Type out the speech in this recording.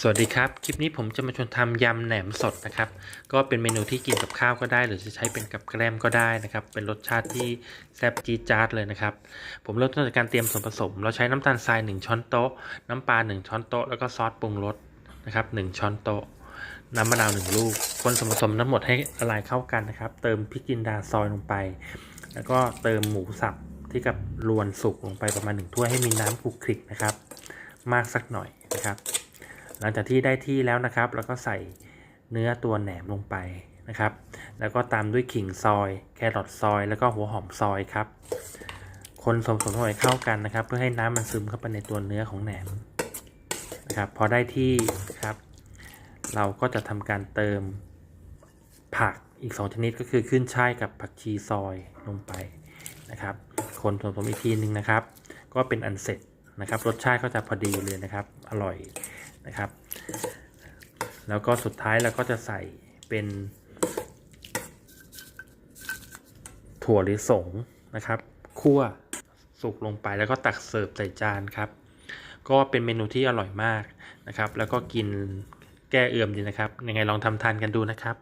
สวัสดีครับ คลิปนี้ผมจะมาชวนทำยำแหนมสดนะครับ ก็เป็นเมนูที่กินกับข้าวก็ได้ หรือจะใช้เป็นกับแกล้มก็ได้นะครับ เป็นรสชาติที่แซ่บจี๊ดจ๊าดเลยนะครับ ผมเริ่มต้นจากการเตรียมส่วนผสม เราใช้น้ำตาลทราย 1 ช้อนโต๊ะ น้ำปลา 1 ช้อนโต๊ะ แล้วก็ซอสปรุงรสนะครับ 1 ช้อนโต๊ะ น้ำมะนาว 1 ลูก คนส่วนผสมทั้งหมดให้ละลายเข้ากันนะครับ เติมพริกจินดาซอยลงไป แล้วก็เติมหมูสับที่กับรวนสุกลงไปประมาณ1ถ้วยให้มีน้ำคลุกคลิกนะครับ มากสักหน่อยนะครับ หลังจากที่ได้ที่แล้วนะครับ แล้วก็ใส่เนื้อตัวแหนมลงไปนะครับ แล้วก็ตามด้วยขิงซอย แครอทซอย แล้วก็หัวหอมซอยครับ คนผสมให้เข้ากันนะครับ เพื่อให้น้ำมันซึมเข้าไปในตัวเนื้อของแหนมนะครับ พอได้ที่นะครับ เราก็จะทำการเติมผักอีก 2 ชนิดก็คือขึ้นช่ายกับผักชีซอยลงไปนะครับ คนผสมอีกทีนึงนะครับ ก็เป็นอันเสร็จนะครับ รสชาติก็จะพอดีเลยนะครับ อร่อย นะครับ แล้วก็สุดท้ายเราก็จะใส่เป็น ถั่วลิสงนะครับคั่วสุกลงไปแล้วก็ตักเสิร์ฟใส่จานครับ ก็เป็นเมนูที่อร่อยมากนะครับ แล้วก็กินแก้เอื่อมดีนะครับ ยังไงลองทำทานกันดูนะครับ